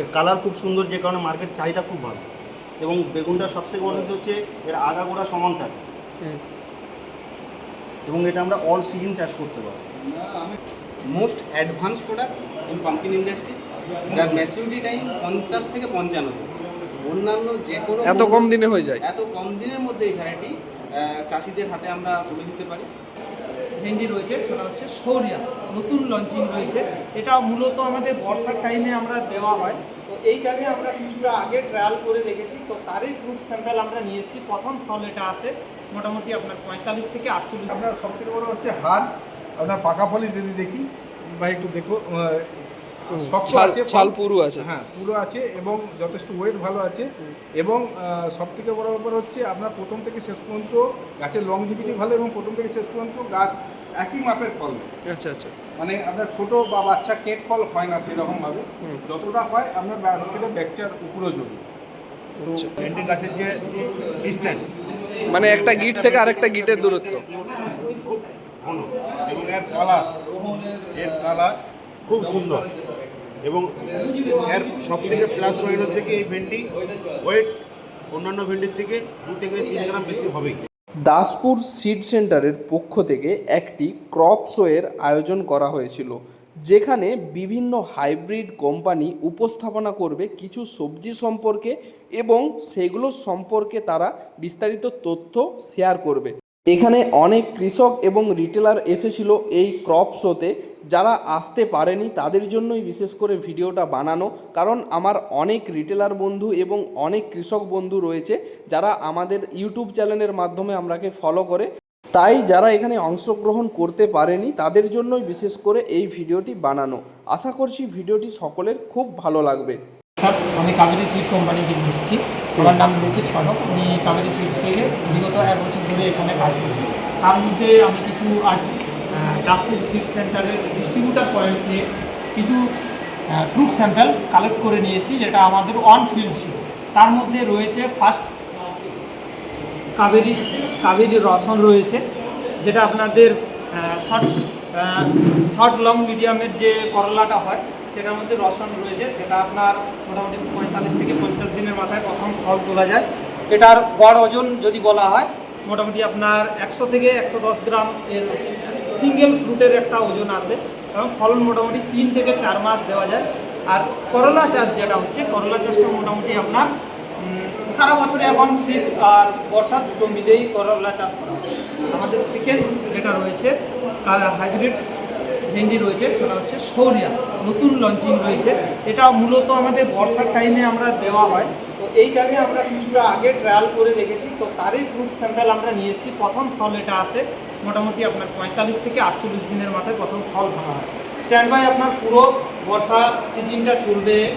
এর কালার খুব সুন্দর যে কারণে মার্কেট চাহিদা খুব ভালো। এবং বেগুনটা সবথেকে বড় কিছু হচ্ছে এর আগাগোড়া সমান থাকে। এবং এটা আমরা অল সিজন চাষ করতে পারি most advance product in pumpkin industry যার ম্যাচুরিটি টাইম পঞ্চাশ থেকে পঞ্চানব্বই অন্যান্য যে কোনো এত কম দিনে হয়ে যায়। এত কম দিনের মধ্যে এই ভ্যারাইটি চাষিদের হাতে আমরা তুলে দিতে পারি। ভেন্ডি রয়েছে সেটা হচ্ছে শৌরিয়া নতুন লঞ্চিং রয়েছে। এটা মূলত আমাদের বর্ষার টাইমে আমরা দেওয়া হয়। তো এই টাইমে আমরা কিছুটা আগে ট্রায়াল করে দেখেছি। তো তারই ফ্রুট স্যাম্পেল আমরা নিয়ে এসেছি। প্রথম ফল এটা আসে মোটামুটি আপনার পঁয়তাল্লিশ থেকে আটচল্লিশ। আপনার সব থেকে বড় হচ্ছে হার আপনার পাকা ফলই যদি দেখি বা একটু দেখো শক্ত আছে ছাল পুরু আছে। হ্যাঁ পুরো আছে এবং যথেষ্ট ওয়েট ভালো আছে। এবং সব থেকে বড় ব্যাপার হচ্ছে আপনার প্রথম থেকে শেষ পর্যন্ত গাছের লংজিভিটি ভালো এবং প্রথম থেকে শেষ পর্যন্ত গাছ একই মাপের ফল। আচ্ছা আচ্ছা। মানে আপনার ছোট বা বাচ্চা কেট ফল হয় না সেরকমভাবে। যতটা হয় আপনার বাচ্চাটা ব্যাকচার উপরেও জমি তো আচ্ছা। ভেন্ডি গাছের যে ডিস্টেন্স মানে একটা গিট থেকে আরেকটা গিটের দূরত্ব। ঘন এবং এর কালারের কালার খুব সুন্দর। এবং এর সব থেকে প্লাস পয়েন্ট হচ্ছে কি এই ভেন্ডি ওয়েট অন্যান্য ভেন্ডির থেকে দু থেকে তিন গ্রাম বেশি হবেই। দাসপুর সিড সেন্টারের পক্ষ থেকে একটি ক্রপ শোয়ের আয়োজন করা হয়েছিল, যেখানে বিভিন্ন হাইব্রিড কোম্পানি উপস্থাপনা করবে কিছু সবজি সম্পর্কে এবং সেগুলো সম্পর্কে তারা বিস্তারিত তথ্য শেয়ার করবে। এখানে অনেক কৃষক এবং রিটেলার এসেছিল এই ক্রপ শোতে যারা আসতে পারেনি তাদের জন্যই বিশেষ করে ভিডিওটা বানানো। কারণ আমার অনেক রিটেলার বন্ধু এবং অনেক কৃষক বন্ধু রয়েছে যারা আমাদের ইউটিউব চ্যানেলের মাধ্যমে আমরাকে ফলো করে। তাই যারা এখানে অংশগ্রহণ করতে পারেনি তাদের জন্যই বিশেষ করে এই ভিডিওটি বানানো। আশা করছি ভিডিওটি সকলের খুব ভালো লাগবে। আমি কাবেরি সিড কোম্পানি থেকে এসেছি। আমার নাম লোকেশ পাঠক আমি কাবেরি সিড থেকে বিগত এক বছর ধরে এখানে কাজ করছি। তার মধ্যে আমি কিছু আজ Daspur seed centre distributor point থেকে কিছু ফ্রুট স্যাম্পেল কালেক্ট করে নিয়ে এসেছি, যেটা আমাদের অন ফিল্ড ছিল। তার মধ্যে রয়েছে ফার্স্ট কাবেরি কাবেরি রসন রয়েছে, যেটা আপনাদের শর্ট শর্ট লং মিডিয়ামের যে করলাটা হয়, সেটার মধ্যে রসন রয়েছে, যেটা আপনার মোটামুটি পঁয়তাল্লিশ থেকে পঞ্চাশ দিনের মাথায় প্রথম ফল তোলা যায়। এটার গড় ওজন যদি বলা হয়, মোটামুটি আপনার একশো থেকে একশো দশ গ্রাম এর সিঙ্গেল ফ্রুটের একটা ওজন আছে এবং ফলন মোটামুটি তিন থেকে চার মাস দেওয়া যায়। আর করলা চাষ যেটা হচ্ছে, করলা চাষটা মোটামুটি আপনার সারা বছরে এখন শীত আর বর্ষা দুটো মিলেই করলা চাষ করা হয়। আমাদের সেকেন্ড যেটা রয়েছে হাইব্রিড ভেন্ডি রয়েছে, সেটা হচ্ছে সৌরিয়া নতুন লঞ্চিং রয়েছে। এটা মূলত আমাদের বর্ষার টাইমে আমরা দেওয়া হয়। তো এই টাইমে আমরা কিছুটা আগে ট্রায়াল করে দেখেছি। তো তারই ফ্রুট স্যাম্পেল আমরা নিয়ে এসেছি। প্রথম ফল এটা আসে মোটামুটি আপনার পঁয়তাল্লিশ থেকে আটচল্লিশ দিনের মাথায় প্রথম ফল ভাঙা হয়। স্ট্যান্ড বাই আপনার পুরো বর্ষা সিজনটা চলবে।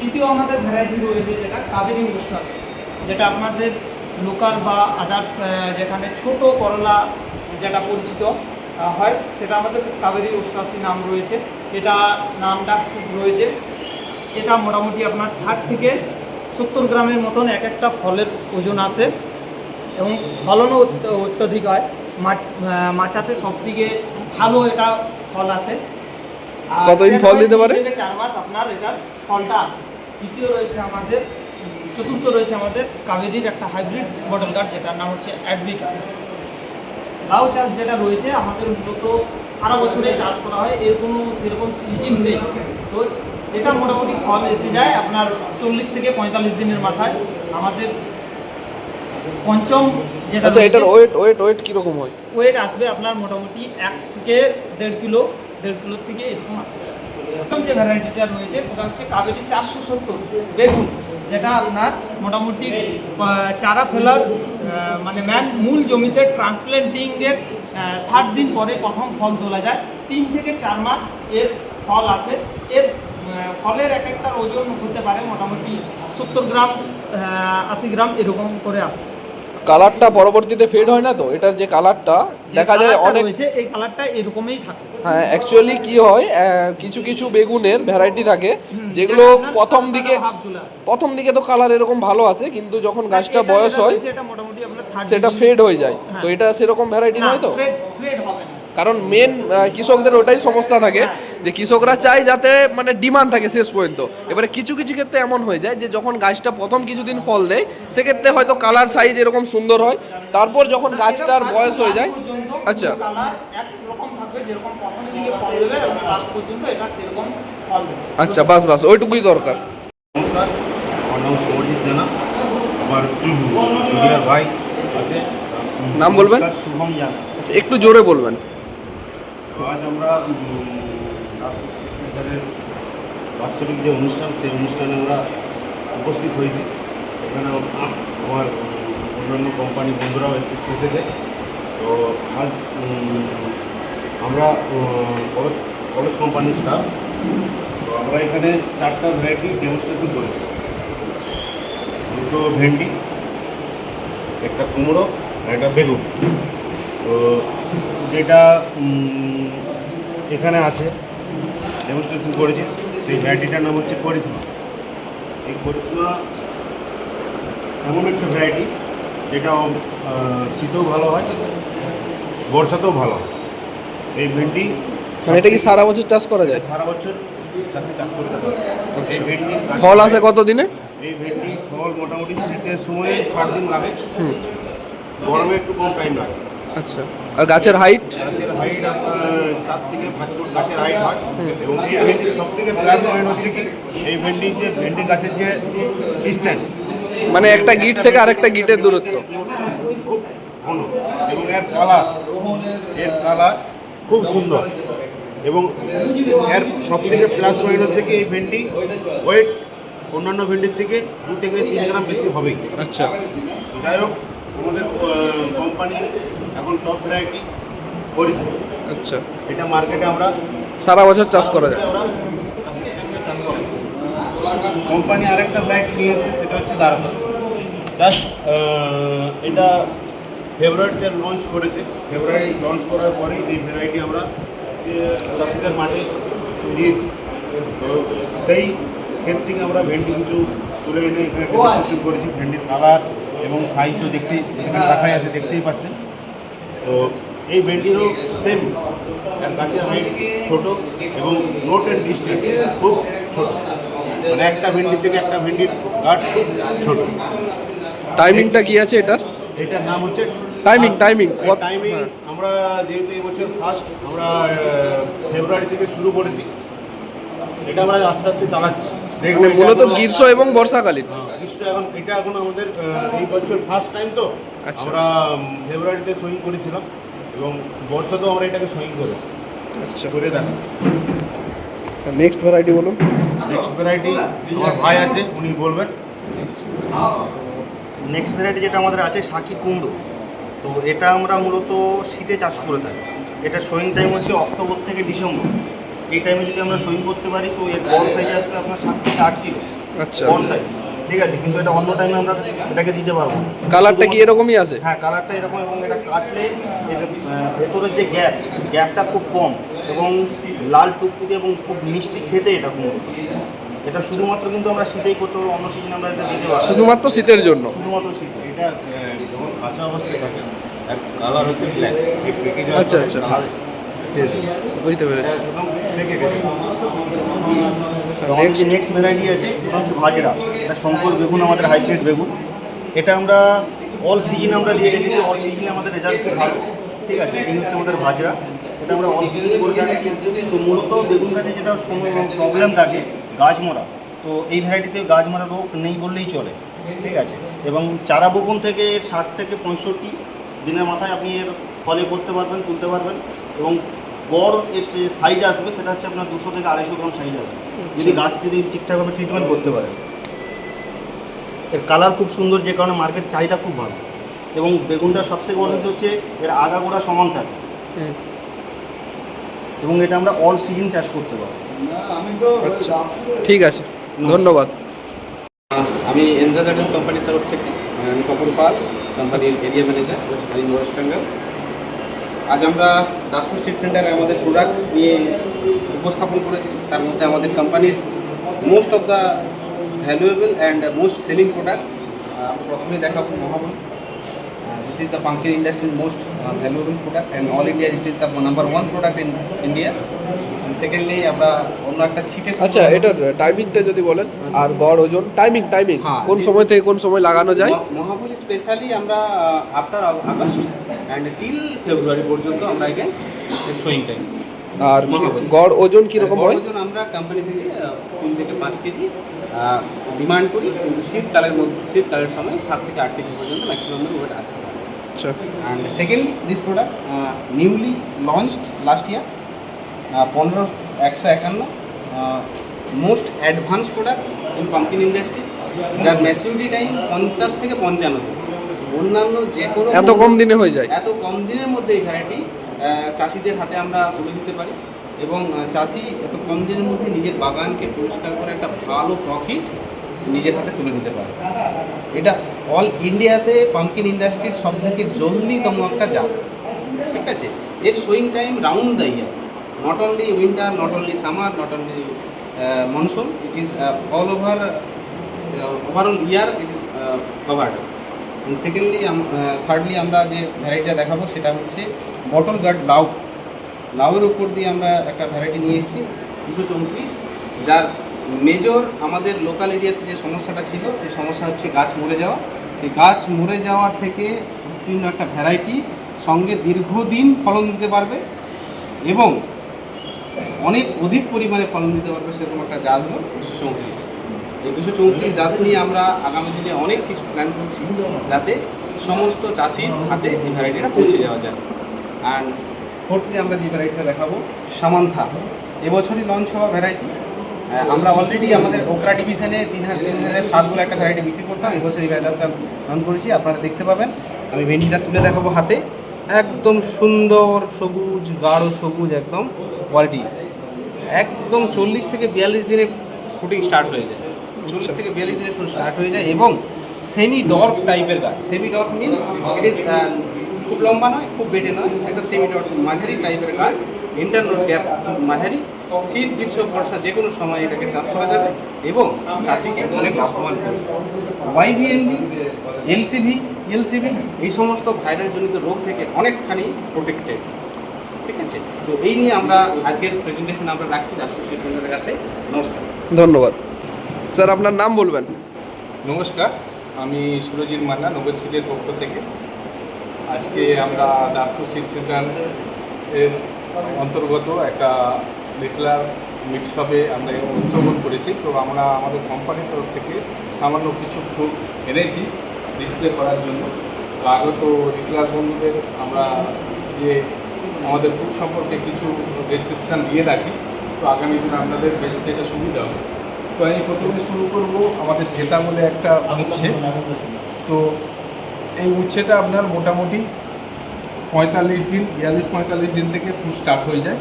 তৃতীয় আমাদের ভ্যারাইটি রয়েছে যেটা, কাবেরি উস্তাস যেটা আপনাদের লোকাল বা আদার্স যেখানে ছোট করলা যেটা পরিচিত হয়, সেটা আমাদের কাবেরি উষ্ণাসী নাম রয়েছে। এটা নামটা খুব রয়েছে। এটা মোটামুটি আপনার ষাট থেকে সত্তর গ্রামের মতন এক একটা ফলের ওজন আসে এবং ফলনও অত্য- অত্যধিক হয়। মাচাতে সব থেকে ভালো এটা ফল আসে কতদিন ফল দিতে পারে? চার মাস আপনার এটার ফলটা আসে তৃতীয় রয়েছে আমাদের চতুর্থ রয়েছে আমাদের কাবেরির একটা হাইব্রিড বটল গার্ড যেটার নাম হচ্ছে অ্যাডভিকা। লাউ চাষ যেটা রয়েছে আমাদের মূলত সারা বছরে চাষ করা হয় এর কোনো সেরকম সিজন নেই। তো এটা মোটামুটি ফল এসে যায় আপনার চল্লিশ থেকে পঁয়তাল্লিশ দিনের মাথায়। আমাদের পঞ্চম যেটা আচ্ছা এটার ওয়েট ওয়েট ওয়েট কীরকম হয়? ওয়েট আসবে আপনার মোটামুটি এক থেকে দেড় কিলো দেড় কিলোর থেকে এরকম। প্রথম যে ভ্যারাইটিটা রয়েছে সেটা হচ্ছে কাবেরি চারশো সত্তর বেগুন যেটা আপনার মোটামুটি চারা ফেলার মানে ম্যান মূল জমিতে ট্রান্সপ্ল্যান্টিংয়ের ষাট দিন পরে প্রথম ফল তোলা যায়। তিন থেকে চার মাস এর ফল আসে। এর ফলের এক একটা ওজন হতে পারে মোটামুটি সত্তর গ্রাম আশি গ্রাম এরকম করে আসে। কালারটা পরবর্তীতে ফেড হয় না তো? এটার যে কালারটা দেখা যায় অনেক এই কালারটা এরকমই থাকে। হ্যাঁ অ্যাকচুয়ালি কি হয় কিছু কিছু বেগুনের ভ্যারাইটি থাকে যেগুলো প্রথম দিকে। প্রথম দিকে তো কালার এরকম ভালো আছে কিন্তু যখন গাছটা বয়স হয় এটা মোটামুটি আপনার 30 সেটা ফেড হয়ে যায়। হ্যাঁ। তো এটা সেরকম ভ্যারাইটি নয় তো। কারণ মেন কৃষকদের ওটাই সমস্যা থাকে। যে কৃষকরা চায় যাতে মানে ডিমান্ড থাকে শেষ পর্যন্ত। এবারে কিছু কিছু ক্ষেত্রে এমন হয়ে যায় যে যখন গাছটা প্রথম কিছুদিন ফল দেয় সেক্ষেত্রে হয়তো কালার সাইজ এরকম সুন্দর হয়। তারপর যখন গাছটার বয়স হয়ে যায় আচ্ছা। আচ্ছা বাস বাস ওইটুকুই দরকার। নমস্কার আমার নাম সমরজিৎ জানা আমার জুনিয়র ভাই আছে। নাম বলবেন? শুভম জানা। আচ্ছা একটু জোরে বলবেন। আজ আমরা সেন্টারের বাৎসরিক যে অনুষ্ঠান, সেই অনুষ্ঠানে আমরা উপস্থিত হয়েছি। এখানে আমার অন্যান্য কোম্পানি বন্ধুরাও এসে এসেছে। তো আজ আমরা কলেজ কলেজ কোম্পানির স্টাফ তো আমরা এখানে চারটা ভ্যারাইটি ডেমনস্ট্রেশন করেছি। দুটো ভেন্ডি, একটা কুমড়ো আর একটা বেগুন। তো যেটা এখানে আছে ডেমনস্ট্রেশন করেছি। সেই ভ্যারাইটিটার নাম হচ্ছে করিসমা এই করিসমা এমন একটা ভ্যারাইটি যেটা শীতেও ভালো হয় বর্ষাতেও ভালো হয়। এই ভেন্ডি মানে এটা কি সারা বছর চাষ করা যায়? সারা বছর চাষে চাষ করতে পারে। আচ্ছা। এই ভেন্ডি ফল আসে কত দিনে এই ভেন্ডি ফল মোটামুটি শীতের সময়ে ষাট দিন লাগে। গরমে একটু কম টাইম লাগে। আচ্ছা। আর গাছের হাইট গাছের হাইট আপনার চার থেকে পাঁচ ফুট গাছের হাইট হয় এবং এই ভেন্ডির সব থেকে প্লাস পয়েন্ট হচ্ছে কি এই ভেন্ডি যে ভেন্ডি গাছের যে ডিস্টেন্স মানে একটা গিট থেকে আরেকটা গিটের দূরত্ব। খুব ঘন। এবং এর কালারের কালার খুব সুন্দর। এবং এর সব থেকে প্লাস পয়েন্ট হচ্ছে কি এই ভেন্ডি ওয়েট অন্যান্য ভেন্ডির থেকে দু থেকে তিন গ্রাম বেশি হবেই। আচ্ছা। যাই হোক আমাদের কোম্পানি এখন টপ ভ্যারাইটি করেছে আচ্ছা। এটা মার্কেটে আমরা সারা বছর চাষ করা যায়। আমরা চাষ করা কোম্পানি আরেকটা ভ্যারাইটি নিয়ে এসেছে সেটা হচ্ছে দারবা জাস্ট এটা ফেব্রুয়ারিতে লঞ্চ করেছে। ফেব্রুয়ারি লঞ্চ করার পরেই এই ভ্যারাইটি আমরা চাষিদের মাঠে দিয়েছি। তো সেই ক্ষেত্রে আমরা ভেন্ডি কিছু তুলে এনে এখানে করেছি। ভেন্ডির কালার এবং সাইজ তো দেখতেই এখানে দেখাই আছে দেখতেই পাচ্ছেন। তো এই ভেন্ডিরও সেম এর গাছের হাইট ছোট এবং নোট অ্যান্ড ডিস্টেন্স খুব ছোট। মানে একটা ভেন্ডি থেকে একটা ভেন্ডির গাছ খুব ছোট। টাইমিংটা কি আছে এটার? এটার নাম হচ্ছে টাইমিং টাইমিং টাইমিং। আমরা যেহেতু এবছর ফার্স্ট আমরা ফেব্রুয়ারি থেকে শুরু করেছি। এটা আমরা আস্তে আস্তে চালাচ্ছি। দেখব মানে মূলত গ্রীষ্ম এবং বর্ষাকালীন। হ্যাঁ, গ্রীষ্ম এখন এটা এখন আমাদের এই বছর ফার্স্ট টাইম তো। আচ্ছা। আমরা ফেব্রুয়ারিতে সইং করেছিলাম। এবং বর্ষাতেও আমরা এটাকে সইং করে। আচ্ছা। করে দেখা নেক্সট ভ্যারাইটি বলুন। নেক্সট ভ্যারাইটি আমার ভাই আছে উনি বলবেন। নেক্সট ভ্যারাইটি যেটা আমাদের আছে সাকি কুমড়ো। তো এটা আমরা মূলত শীতে চাষ করে থাকি। এটা সোয়িং টাইম হচ্ছে অক্টোবর থেকে ডিসেম্বর। এই টাইমে যদি আমরা সোয়িং করতে পারি তো এর বড় সাইজ আসবে আপনার সাত থেকে আট কিলো। আচ্ছা। বড় সাইজ ঠিক আছে কিন্তু এটা অন্য টাইমে আমরা এটাকে দিতে পারব কালারটা কি এরকমই আছে? হ্যাঁ কালারটা এরকম এবং এটা কাটলে ভেতরের যে গ্যাপ গ্যাপটা খুব কম এবং লাল টুকটুকে এবং খুব মিষ্টি খেতে এটা কুমড়ো এটা শুধুমাত্র কিন্তু আমরা শীতেই করতে পারব অন্য সিজনে আমরা এটা দিতে পারব শুধুমাত্র শীতের জন্য? শুধুমাত্র শীতে। এটা যখন কাঁচা অবস্থায় থাকে কালার হচ্ছে ব্ল্যাক আচ্ছা, আচ্ছা। বুঝতে পেরেছি। নেক্সট ভ্যারাইটি আছে হচ্ছে ভাজরা এটা শঙ্কর বেগুন, আমাদের হাইব্রিড বেগুন। এটা আমরা অল সিজন আমরা দিয়ে রেখেছি অল সিজনে আমাদের রেজাল্ট ভালো। ঠিক আছে, এই হচ্ছে আমাদের ভাজরা এটা আমরা অল সিজন করে যাচ্ছি তো মূলত বেগুন গাছে যেটা প্রবলেম থাকে, গাছ মরা। তো এই ভ্যারাইটিতে গাছ মরা রোগ নেই বললেই চলে। ঠিক আছে, এবং চারা বপন থেকে ষাট থেকে পঁয়ষট্টি দিনের মাথায় আপনি এর ফলে করতে পারবেন, তুলতে পারবেন। এবং গড় এর সাইজ আসবে, সেটা হচ্ছে আপনার দুশো থেকে আড়াইশো গ্রাম সাইজ আসবে। যদি গাছ যদি ঠিকঠাকভাবে ট্রিটমেন্ট করতে পারে এর কালার খুব সুন্দর যে কারণে মার্কেট চাহিদা খুব ভালো। এবং বেগুনটা সবথেকে বড় হচ্ছে এর আগাগোড়া সমান থাকে। এবং এটা আমরা অল সিজন চাষ করতে পারি আচ্ছা। ঠিক আছে। ধন্যবাদ। আমি এনজাজ আইটেম কোম্পানির তরফ থেকে আমি কপুর পাল কোম্পানির area manager in West Bengal আজ আমরা দাসপুর সিট সেন্টারে আমাদের প্রোডাক্ট নিয়ে উপস্থাপন করেছি। তার মধ্যে আমাদের কোম্পানির most of the valuable and most selling product প্রথমেই দেখাবো Mahaban. This is the pumpkin ইন্ডাস্ট্রির most valuable product and all India it is the number one product in India secondly আমরা অন্য একটা ছিটে আচ্ছা এটার টাইমিংটা যদি বলেন আর গড় ওজন টাইমিং টাইমিং হ্যাঁ। কোন সময় থেকে কোন সময় লাগানো যায়? মহাবলী স্পেশালি আমরা after August and till February পর্যন্ত আমরা এখানে শোয়িং টাইম আর গড় ওজন কীরকম হয়? ওজন আমরা কোম্পানি থেকে তিন থেকে পাঁচ কেজি ডিমান্ড করি কিন্তু শীতকালের মধ্যে শীতকালের সময় সাত থেকে আট কেজি পর্যন্ত ম্যাক্সিমাম ওয়েট আসতে পারে। আচ্ছা। And second this product newly launched last year পনেরো একশো একান্ন most advance product in pumpkin industry যার ম্যাচুরিটি টাইম পঞ্চাশ থেকে পঞ্চান্ন দিন। অন্যান্য যে কোনো এত কম দিনে হয়ে যায়। এত কম দিনের মধ্যে এই ভ্যারাইটি চাষিদের হাতে আমরা তুলে দিতে পারি। এবং চাষি এত কম দিনের মধ্যে নিজের বাগানকে পরিষ্কার করে একটা ভালো প্রফিট নিজের হাতে তুলে নিতে পারে। এটা অল ইন্ডিয়াতে পাম্পকিন ইন্ডাস্ট্রির সব থেকে জলদিতম একটা জাত। ঠিক আছে? এর sowing time round the year not only winter not only summer not only monsoon it is all over overall year it is covered secondly thirdly আমরা যে ভ্যারাইটিটা দেখাবো সেটা হচ্ছে বটল গার্ড লাউ লাউয়ের উপর দিয়ে আমরা একটা ভ্যারাইটি নিয়ে এসেছি, দুশো চৌত্রিশ। যার মেজর আমাদের লোকাল এরিয়াতে যে সমস্যাটা ছিল, সেই সমস্যা হচ্ছে গাছ মরে যাওয়া। এই গাছ মরে যাওয়া থেকে উত্তীর্ণ একটা ভ্যারাইটি সঙ্গে দীর্ঘদিন ফলন দিতে পারবে এবং অনেক অধিক পরিমাণে ফলন দিতে পারবে সেরকম একটা জাত হলো দুশো চৌত্রিশ। এই দুশো চৌত্রিশ জাত নিয়ে আমরা আগামী দিনে অনেক কিছু প্ল্যান করছি, যাতে সমস্ত চাষির হাতে এই ভ্যারাইটিটা পৌঁছে যাওয়া যায়। অ্যান্ড ফোর্থলি আমরা যে ভ্যারাইটিটা দেখাবো, সামান্থা। এবছরই লঞ্চ হওয়া ভ্যারাইটি আমরা অলরেডি আমাদের ওকরা ডিভিশনে তিন হাজার তিন হাজার সাত বলে একটা ভ্যারাইটি বিক্রি করতাম। এবছর এই ভ্যারাইটিটা লঞ্চ করেছি, আপনারা দেখতে পাবেন। আমি ভেন্ডিটা তুলে দেখাবো হাতে। একদম সুন্দর, সবুজ, গাঢ় সবুজ একদম কোয়ালিটি একদম চল্লিশ থেকে বিয়াল্লিশ দিনে ফুটিং স্টার্ট হয়ে যায়। চল্লিশ থেকে বিয়াল্লিশ দিনে স্টার্ট হয়ে যায় এবং সেমি ডর্ক টাইপের গাছ। Semi dwarf means it is খুব লম্বা নয় খুব বেটে নয় একটা সেমি ডর্ক মাঝারি টাইপের গাছ ইন্টারনোট গ্যাপ মাঝারি শীত গ্রীষ্ম বর্ষা যে কোনো সময় এটাকে চাষ করা যাবে এবং চাষিকে অনেক লাভবান করবে। ওয়াইভিএনবি এলসিভি এলসিভি এই সমস্ত ভাইরাসজনিত রোগ থেকে অনেকখানি প্রোটেক্টেড ঠিক আছে? তো এই নিয়ে আমরা আজকের প্রেজেন্টেশন আমরা রাখছি শিল্পের কাছে। নমস্কার। ধন্যবাদ। স্যার আপনার নাম বলবেন? নমস্কার আমি সুরজিৎ মান্না নোবেল সিটের পক্ষ থেকে। আজকে আমরা দাসপুর সিট সেন্টার এর অন্তর্গত একটা লিটলার মিক্সআপে আমরা অংশগ্রহণ করেছি। তো আমরা আমাদের কোম্পানির তরফ থেকে সামান্য কিছু ফুড এনেছি ডিসপ্লে করার জন্য। আগত লিটলার বন্ধুদের আমরা যে আমাদের ফুড সম্পর্কে কিছু ডেসক্রিপশান দিয়ে রাখি, তো আগামী দিনে আপনাদের বেশ এটা সুবিধা হবে। তো আমি প্রথমে শুরু করব আমাদের সেটা বলে একটা উচ্ছে তো এই উচ্ছেটা আপনার মোটামুটি পঁয়তাল্লিশ দিন, বিয়াল্লিশ, পঁয়তাল্লিশ দিন থেকে ফুল স্টার্ট হয়ে যায়।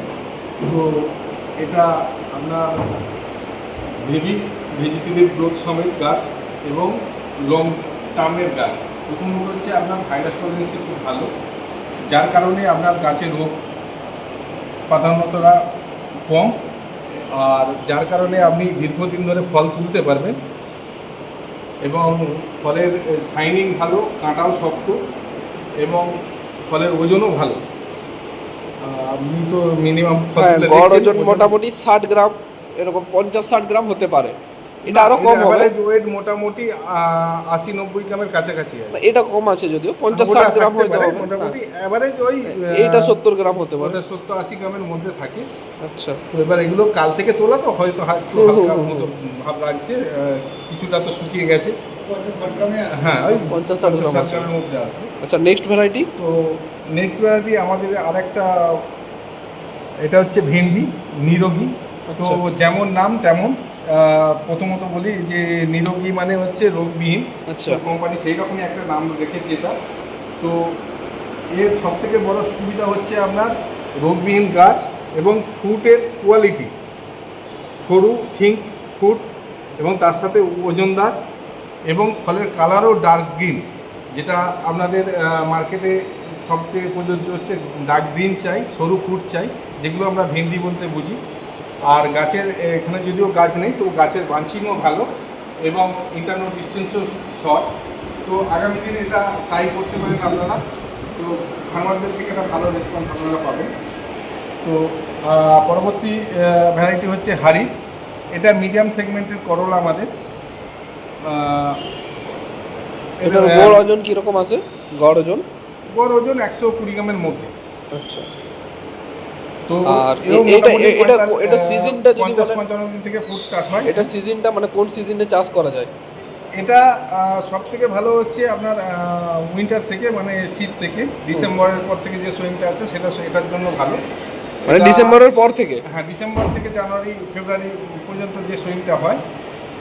তো এটা আপনার হেভি ভেজিটেটিভ গ্রোথ সমেত গাছ এবং লং টার্মের গাছ। প্রথমত হচ্ছে আপনার ভাইরাস টলারেন্সি খুব ভালো, যার কারণে আপনার গাছের রোগ প্রাধান্যতরা কম, আর যার কারণে আপনি দীর্ঘদিন ধরে ফল তুলতে পারবেন। এবং ফলের সাইনিং ভালো কাঁটাও শক্ত এবং ফলের ওজনও ভালো। আপনি তো মিনিমাম হ্যাঁ গড় ওজন মোটামুটি ষাট গ্রাম এরকম পঞ্চাশ ষাট গ্রাম হতে পারে। এটা আরও কম হবে। ওয়েট মোটামুটি আশি নব্বই গ্রামের কাছাকাছি আছে। এটা কম আছে যদিও পঞ্চাশ ষাট গ্রাম হতে পারে, হবে। মোটামুটি অ্যাভারেজ ওই এইটা সত্তর গ্রাম হতে পারে। সত্তর আশি গ্রামের মধ্যে থাকে। আচ্ছা। তো এবার এগুলো কাল থেকে তোলা তো হয়তো মতো ভাব লাগছে কিছুটা তো শুকিয়ে গেছে। হ্যাঁ ওই পঞ্চাশ ষাট গ্রাম আছে। গ্রামের মধ্যে আসবে। আচ্ছা নেক্সট ভ্যারাইটি তো নেক্সট ভ্যারাইটি আমাদের আরেকটা এটা হচ্ছে ভেন্ডি নিরোগী। তো আচ্ছা। যেমন নাম তেমন প্রথমত বলি যে নিরোগী মানে হচ্ছে রোগবিহীন। আচ্ছা। কোম্পানি সেই রকমই একটা নাম রেখেছে এটা। তো এর সব থেকে বড় সুবিধা হচ্ছে আপনার রোগবিহীন গাছ এবং ফ্রুটের কোয়ালিটি। সরু থিঙ্ক ফ্রুট এবং তার সাথে ওজনদার এবং ফলের কালারও ডার্ক গ্রিন যেটা আপনাদের মার্কেটে সবথেকে প্রযোজ্য হচ্ছে ডার্ক গ্রিন চাই সরু ফ্রুট চাই যেগুলো আমরা ভেন্ডি বলতে বুঝি। আর গাছের এখানে যদিও গাছ নেই তো গাছের বাঞ্চিংও ভালো এবং ইন্টারনাল ডিস্টেন্সও শর্ট তো আগামী দিনে এটা ট্রাই করতে পারেন আপনারা। তো ফার্মারদের থেকে একটা ভালো রেসপন্স আপনারা পাবেন। তো পরবর্তী ভ্যারাইটি হচ্ছে হাড়ি। এটা মিডিয়াম সেগমেন্টের করলা আমাদের। এটার এটা, গড় ওজন কীরকম আছে? গড় ওজন? গড় ওজন একশো কুড়ি গ্রামের মধ্যে। আচ্ছা। আর এটা- এটা- এটা সিজনটা যদি দিন থেকে ফুড স্টার্ট হয়। এটা সিজনটা মানে কোন সিজনে চাষ করা যায়? এটা সব থেকে ভালো হচ্ছে আপনার উইন্টার থেকে মানে শীত থেকে। ডিসেম্বরের পর থেকে যে সুইংটা আছে সেটা এটার জন্য ভালো। মানে ডিসেম্বরের পর থেকে? হ্যাঁ ডিসেম্বর থেকে জানুয়ারি ফেব্রুয়ারি পর্যন্ত যে সুইংটা হয়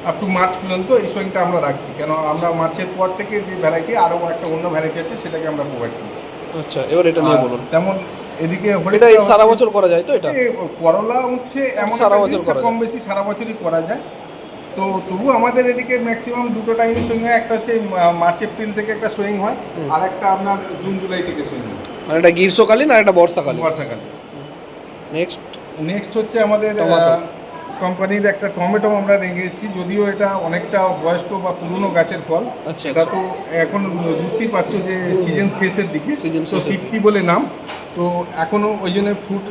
আপ টু মার্চ পর্যন্ত এই সুইংটা আমরা রাখছি। কেন আমরা মার্চের পর থেকে যে ভ্যারাইটি আরও একটা অন্য ভ্যারাইটি আছে সেটাকে আমরা প্রোভাইড করি আচ্ছা এবার এটা নিয়ে বলুন। তেমন এদিকে এটা সারা বছর করা যায় তো এটা? করলা হচ্ছে এমন সারা বছর কম বেশি সারা বছরই করা যায়। তো তবু আমাদের এদিকে ম্যাক্সিমাম দুটো টাইমে সুইং হয় একটা হচ্ছে মার্চ এপ্রিল থেকে একটা সুইং হয় আর একটা আপনার জুন জুলাই থেকে সুইং হয়। মানে এটা গ্রীষ্মকালীন আর এটা বর্ষাকালীন? বর্ষাকালে নেক্সট নেক্সট হচ্ছে আমাদের কোম্পানির একটা টমেটো আমরা রেখেছি যদিও এটা অনেকটা বয়স্ক বা পুরনো গাছের ফল। আচ্ছা, এটা আচ্ছা। তো এখন বুঝতেই পারছ যে সিজন শেষের দিকে। তো তৃপ্তি বলে নাম। তো এখনও ওই জন্য ফুট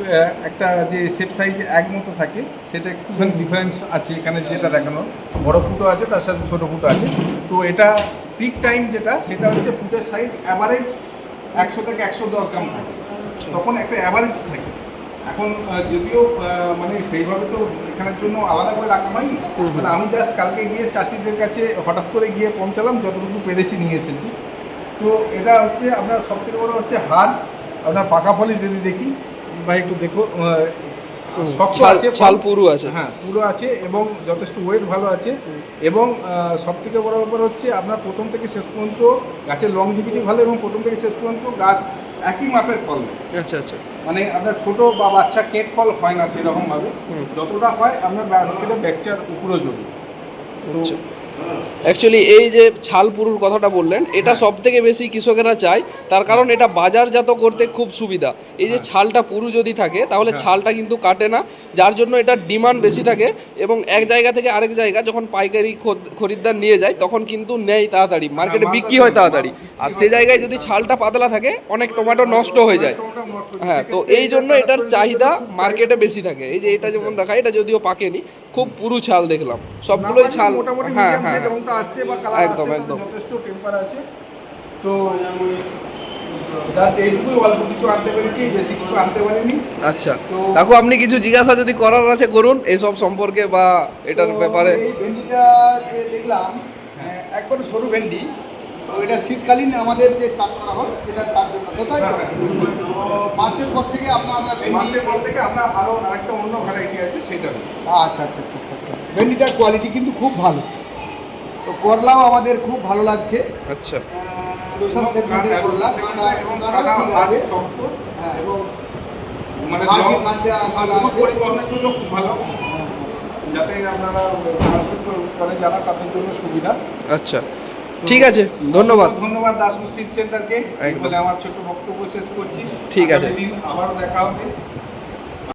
একটা যে শেপ সাইজ এক মতো থাকে সেটা একটুখানি ডিফারেন্স আছে এখানে যেটা দেখানো। বড় ফুটো আছে তার সাথে ছোট ফুটো আছে। তো এটা পিক টাইম যেটা সেটা হচ্ছে ফুটের সাইজ অ্যাভারেজ একশো থেকে একশো দশ গ্রাম থাকে। তখন একটা অ্যাভারেজ থাকে। এখন যদিও মানে সেইভাবে তো এখানের জন্য আলাদা করে রাখা হয়নি মানে আমি জাস্ট কালকে গিয়ে চাষিদের কাছে হঠাৎ করে গিয়ে পৌঁছালাম যতটুকু পেরেছি নিয়ে এসেছি। তো এটা হচ্ছে আপনার সব থেকে বড় হচ্ছে হার আপনার পাকা ফলই যদি দেখি বা একটু দেখো শক্ত আছে ফল। ছাল পুরু আছে। হ্যাঁ পুরো আছে এবং যথেষ্ট ওয়েট ভালো আছে এবং সব থেকে বড় ব্যাপার হচ্ছে আপনার প্রথম থেকে শেষ পর্যন্ত গাছের লংজিভিটি ভালো এবং প্রথম থেকে শেষ পর্যন্ত গাছ একই মাপের ফল। আচ্ছা আচ্ছা। মানে আপনার ছোট বা বাচ্চা কেট ফল হয় না সেরকম ভাবে যতটা হয় আপনার ব্যাকচার উপরেও জড়ি তো আচ্ছা। অ্যাকচুয়ালি এই যে ছাল পুরুর কথাটা বললেন, এটা সব থেকে বেশি কৃষকেরা চায়। তার কারণ এটা বাজারজাত করতে খুব সুবিধা। এই যে ছালটা পুরু যদি থাকে তাহলে ছালটা কিন্তু কাটে না। যার জন্য এটার ডিমান্ড বেশি থাকে এবং এক জায়গা থেকে আরেক জায়গা যখন পাইকারি খোদ- খরিদ্দার নিয়ে যায় তখন কিন্তু নেয় তাড়াতাড়ি। মার্কেটে বিক্রি হয় তাড়াতাড়ি। আর সে জায়গায় যদি ছালটা পাতলা থাকে অনেক টমেটো নষ্ট হয়ে যায়। হয়ে। হ্যাঁ তো এই জন্য এটার চাহিদা মার্কেটে বেশি থাকে। এই যে এটা যেমন দেখায় এটা যদিও পাকেনি খুব পুরু ছাল দেখলাম। সবগুলোই ছাল। হ্যাঁ হ্যাঁ। একদম, একদম। তো জাস্ট এইটুকুই অল্প কিছু আনতে পেরেছি বেশি কিছু আনতে পারিনি। আচ্ছা। তো- কাকু আপনি কিছু জিজ্ঞাসা যদি করার আছে করুন এসব সম্পর্কে বা এটার ব্যাপারে। এই ভেন্ডিটা যে দেখলাম আহ, একবারে সরু ভেন্ডি তো এটা শীতকালীন আমাদের যে চাষ করা হয় সেটা তার জন্য। তো তাই মার্চের পর থেকে আপনার মার্চের পর থেকে আমরা আরও আরেকটা অন্য ভ্যারাইটি আছে সেটা। আচ্ছা আচ্ছা আচ্ছা আচ্ছা আচ্ছা। ভেন্ডিটার কোয়ালিটি কিন্তু খুব ভালো। তো করলাও আমাদের খুব ভালো লাগছে। আচ্ছা। সেগমেন্টের ঠিক আছে। হ্যাঁ। এবং মানে আছে। পরিবহনের জন্য খুব ভালো। যাতে আপনারা করে যারা তাদের জন্য সুবিধা। আচ্ছা। ঠিক আছে ধন্যবাদ। ধন্যবাদ দাসমুর সিড সেন্টারকে। বলে আমার ছোট্ট বক্তব্য শেষ করছি। ঠিক আছে। দিন আবারও দেখা হবে।